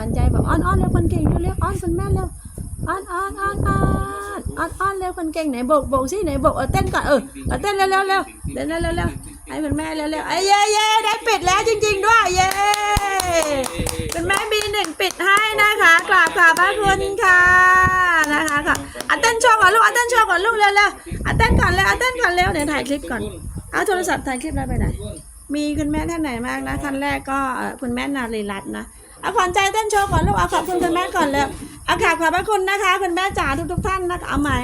วัญใจบอกอ้อนอ้อนเร็วคนเก่งเร็วเร็วอ้อนคุณแม่เร็วอ้อนอ้อนอ้อนอ้อนอ้อนอ้อนเร็วคนเก่งไหนโบกโบกสิไหนโบกเออเต้นก่อนเออเออเต้นเร็วเร็วเร็วเต้นเร็วเร็วเร็วให้คุณแม่เร็วเร็วไอ้เย่เย่ได้ปิดแล้วจริง ๆ ด้วยเย่คุณแม่มีหนึ่งปิดให้นะคะกราบขอบพระคุณค่ะนะคะค่ะอะเต้นโชว์ก่อนลูกอะเต้นโชว์ก่อนลูกเร็วเร็วอะเต้นก่อนเร็วอะเต้นก่อนเร็วเดี๋ยวถ่ายคลิปก่อนเอาโทรศัพท์ถ่ายคลิปแล้วไปไหนมีคุณแม่ท่านไหนมากนะท่านแรกก็คุณแม่นารีรัตน์นะ เอาขวัญใจเต้นโชว์ก่อนลูกเอาขอบคุณคุณแม่ก่อนเลยเอาขอบขอบพระคุณนะคะคุณแม่จ๋าทุกทุกท่านนะคะเอาใหม่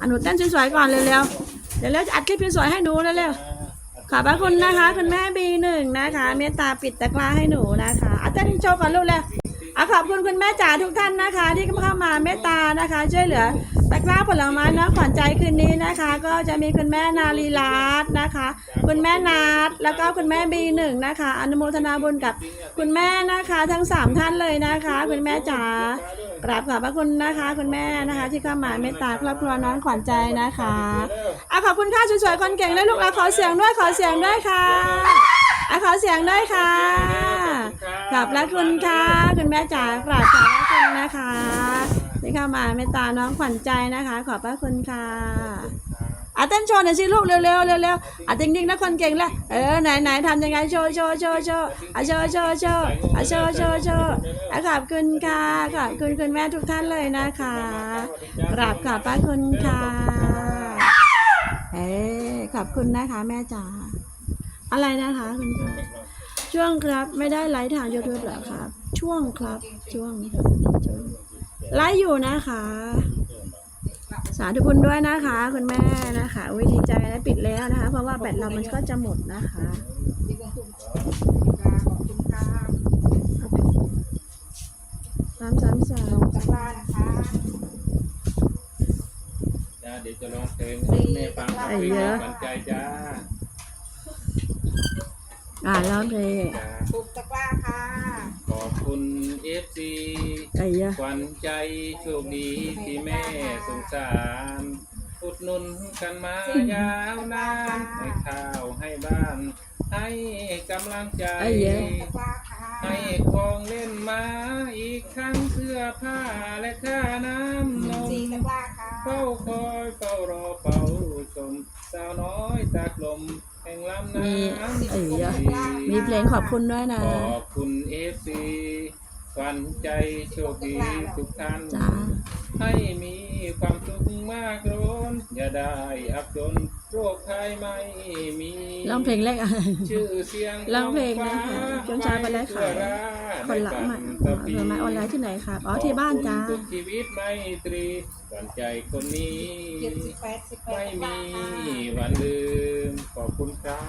อนุเต้นสวยๆก่อนเร็วๆเดี๋ยวเราจะอัดคลิปสวยๆให้หนูเร็วๆขอบพระคุณนะคะ คุณแม่บีหนึ่งนะคะ เมตตาปิดตะกร้าให้หนูนะคะเอาเต้นโชว์ก่อนลูกเร็ว อาขอบคุณคุณแม่จ๋าทุกท่านนะคะ ที่เข้ามาเมตตานะคะ ช่วยเหลือตะกร้าผลไม้นะขวัญใจคืนนี้นะคะ ก็จะมีคุณแม่นารีรัตน์นะคะ คุณแม่นัดแล้วก็คุณแม่บีหนึ่งนะคะ อนุโมทนาบุญกับคุณแม่นะคะ ทั้งสามท่านเลยนะคะ คุณแม่จ๋ากราบขอบพระคุณนะคะ คุณแม่นะคะ ที่เข้ามาเมตตาครอบครัวน้องขวัญใจนะคะอะขอบคุณค่ะสวยๆคนเก่งด้วยลูกเราขอเสียงด้วยขอเสียงด้วยค่ะ อะขอเสียงด้วยค่ะขอบพระคุณค่ะ คุณแม่จ๋ากราบขอบพระคุณนะคะที่เข้ามาเมตตาน้องขวัญใจนะคะ ขอบพระคุณค่ะอะเต้นโชว์หน่อยสิลูกเร็วๆเร็วๆอะจริงๆนะคนเก่งละเออไหนไหนๆทำยังไงโชว์โชว์โชว์โชว์อะโชว์โชว์โชว์อะโชว์โชว์โชว์อะขอบคุณค่ะขอบคุณคุณแม่ทุกท่านเลยนะคะกราบขอบพระคุณค่ะเอ้ขอบคุณนะคะแม่จ๋า อะไรนะคะคุณค่ะช่วงครับไม่ได้ไลฟ์ทางยูทูบหรอครับ ช่วงครับ ช่วงช่วงไลฟ์อยู่นะคะ สาธุบุญด้วยนะคะ คุณแม่นะคะวิดีใจและปิดแล้วนะคะ เพราะว่าแบตเรามันก็จะหมดนะคะสามสามสามจ้าเดี๋ยวจะร้องเพลงให้แม่ฟังครับเพลงขวัญใจจ้า อ่าร้องเพลงจ้าปุกตะกร้าค่ะ ขอบคุณเอฟซีไอ้ยะขวัญใจโชคดีที่แม่สงสารอุดหนุนกันมายาวนานให้ข้าวให้บ้าน ให้กำลังใจ ไอ้ยะตะกร้าค่ะให้ของเล่นมาอีกครั้งเสื้อผ้าและค่าน้ำนม สีตะกร้าค่ะ เฝ้าคอยเฝ้ารอเฝ้าชมสาวน้อยตากลมแห่งลำน้ มีำไอ้ยะมีเพลงขอบคุณด้วยนะ ขอบคุณเอฟซีขวัญใจโชคดีทุกท่าน จ้า ให้มีความสุขมากล้นอย่าได้อับจนโรคภัยไม่มี ร้องเพลงแรกอะ ชื่อเสียงร้องเพลงนะคะช่วงเช้าไปแล้วค่ะคนละใหม่ผลไม้ออนไลน์ที่ไหนครับอ๋อที่บ้านจ้าทุกชีวิตไม่ตรีขวัญใจคนนี้เจ็ดสิบแปดสิบแปดไม่ตะกร้ามีค่ะวันลืมขอบคุณครับ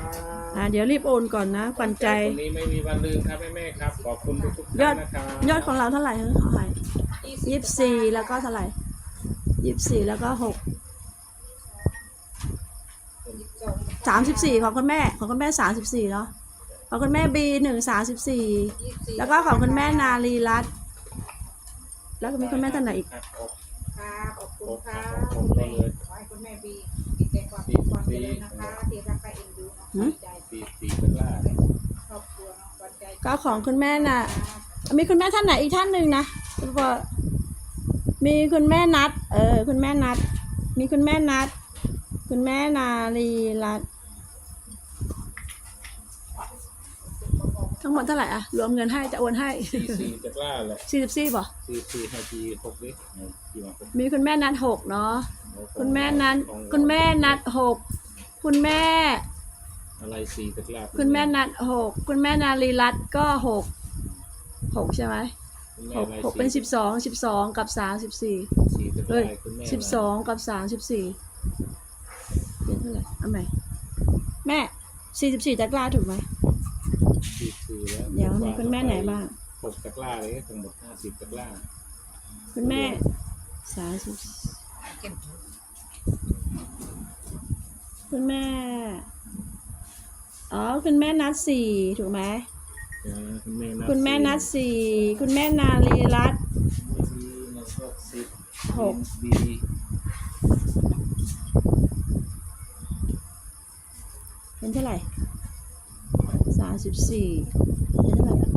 อ่าเดี๋ยวรีบโอนก่อนนะขวัญใจคนนี้ไม่มีวันลืมครับแม่แม่ๆครับขอบคุณทุกๆยอท่าดนนะครับยอดของเราเท่าไหร่เฮ้ยเท่าไหร่ยี่สิบสี่แล้วก็เท่าไหร่ยี่สิบสี่แล้วก็หกสองสามสิบสี่ของคุณแม่ของคุณแม่สามสิบสี่เนาะ ของคุณแม่บีหนึ่งสามสิบสี่ยี่สิบสี่แล้วก็ของคุณแม่นารีรัตน์แล้วก็มีคุณแม่ท่านไหนอีกครับค่ะขอบคุณค่ะคุณแม่ขอให้คุณแม่บีมีแต่ความสุขความเจริญนะคะที่รักและเอ็นดูน้องขวัญใจสีสีตะกร้าครอบครัวน้องขวัญใจก็ของคุณแม่น่ะ มีคุณแม่ท่านไหนอีกท่านหนึ่งนะแล้วก็มีคุณแม่นัด เออ คุณแม่นัด มีคุณแม่นัด คุณแม่นารีรัตน์ ทั้งหมดเท่าไหร่อะรวมเงินให้จะโอนให้สีสีตะกร้าแหละสี่สิบสี่ป่ะสีสีให้ทีหกลิตรกี่วันมีคุณแม่นัดหกเนาะคุณแม่นัดคุณแม่นัดหกคุณแม่ อะไรสีตะกร้าคุณแม่นัดหกคุณแม่นารีรัตน์ก็หกหกใช่ไหมคุณแม่หกอะไรหกเป็นสิบสองสิบสองกับสามสิบสี่สีตะกเอ้ร้ายคุณแม่สิบสองกับสามสิบสี่เป็นเท่าไหร่เอาใหม่แม่สี่สิบสี่ตะกร้าถูกไหม สีสีแล้วเดี๋ยวมีคุณแม่ไหนบ้างหกตะกร้าเลยทั้งหมดห้าสิบตะกร้า คุณแม่สามสิบคุณแม่ อ๋อ คุณแม่นัดสี่ถูกไหมอ่าคุณแม่นัดคุณแม่นัดสี่คุณแม่นารีรัตน์สีแล้วก็สิบหกบีเป็นเท่าไหร่สามสิบสี่เป็นเท่าไหร่อะ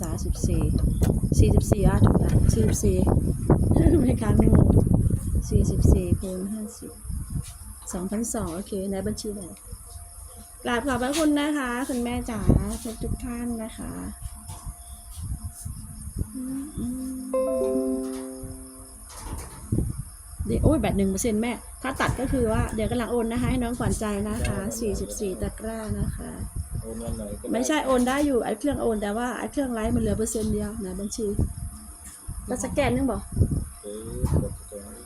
สามสิบสี่สี่สิบสี่อะถูกละสี่สิบสี่ไม่ค้างงงสี่สิบสี่คูณห้าสิบสองพันสองโอเคในบัญชีไหนกราบขอบพระคุณนะคะ คุณแม่จ๋าทุกทุกท่านนะคะเดี๋ยวโอ้ยแบตหนึ่งเปอร์เซ็นต์แม่ ถ้าตัดก็คือว่า เดี๋ยวกำลังโอนนะคะ ให้น้องขวัญใจนะคะ สี่สิบสี่ตะกร้านะคะ นวันไหนก็ด้ไม่ใช่โอนได้อยู่ไอ้เครื่องโอนแต่ว่าไอ้เครื่องไลฟ์มันเหลือเปอร์เซ็นต์เดียวนะบัญชีก็สแกนนึงบอกเออกดตรงนี้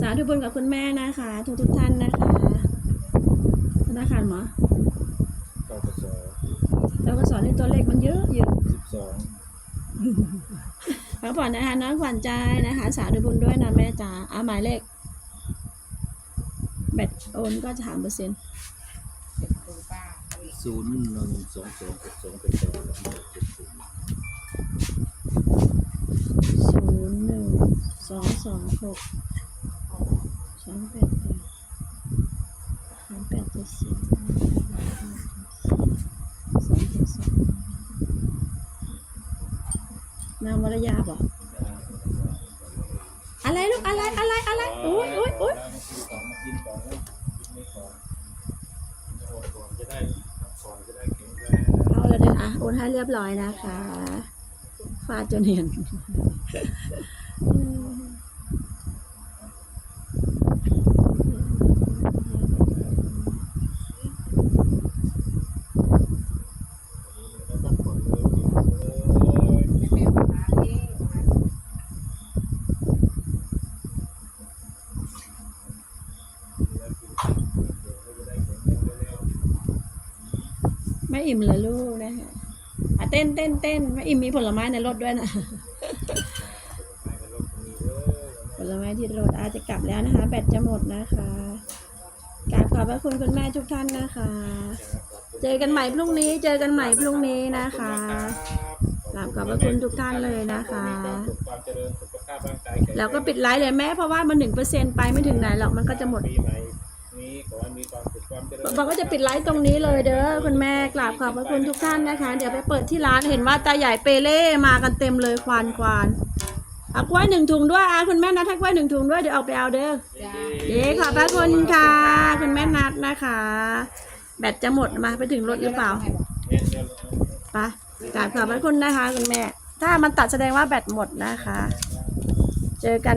สาธุบุญกับคุณแม่นะคะ ทุกทุกๆท่านนะคะธนาคารหมอกปสเราก็สอนในตัวเลขมันเยอะเยอะสิบสองพักผ่อนนะคะน้องขวัญใจนะคะ สาธุบุญด้วยนะแม่จ๋าเอาหมายเลข แบตโอนก็จะถามเปอร์เซ็นต์คุณป้าศูนย์หนึ่งสองสองหกสองเป็นสองเจ็ดศูนย์ศูนย์หนึ่งสองสองหกสองแปดแปดสามแปดเจ็ดสี่สองเจ็ดสองนางวรยาบอกอะไรลูกอะไรอะไรอะไรอุ้ยอุ้ยอุ้ยมา กินก่อนนะกินไม่ก่อนโอนก่อนจะได้ก่อนจะได้แข็งแรงเอาละเด้ออะโอนให้เรียบร้อยนะคะฟาดจนเห็น ไม่อิ่มเลยลูกนะคะอะเต้นเต้นเต้นไม่อิ่มมีผลไม้ในรถด้วยนะผลไม้ที่รถอาจจะกลับแล้วนะคะ แบตจะหมดนะคะกราบขอบพระคุณคุณแม่ทุกท่านนะคะ เจอกันใหม่พรุ่งนี้ เจอกันใหม่พรุ่งนี้นะคะกราบขอบพระคุณทุกท่านเลยนะคะ แล้วก็ปิดไลฟ์เลยแม่เพราะว่ามันหนึ่งเปอร์เซ็นไปไม่ถึงไหนหรอกมันก็จะหมด บอกว่าจะปิดไลฟ์ตรงนี้เลยเด้อคุณแม่กราบขอบพระคุณทุกท่านนะคะ เดี๋ยวไปเปิดที่ร้านเห็นว่าตาใหญ่เปเล่มากันเต็มเลยควานควานเอากล้วยหนึ่งถุงด้วยอะคุณแม่นัดให้กล้วยหนึ่งถุงด้วยเดี๋ยวเอาไปเอาเด้อเย้ขอบพระคุณค่ะ คุณแม่นัดนะคะ แบตจะหมดมาไปถึงรถหรือเปล่าเนี่ยเดี๋ยวไปกราบขอบพระคุณนะคะ คุณแม่ ถ้ามันตัดแสดงว่าแบตหมดนะคะ เจอกัน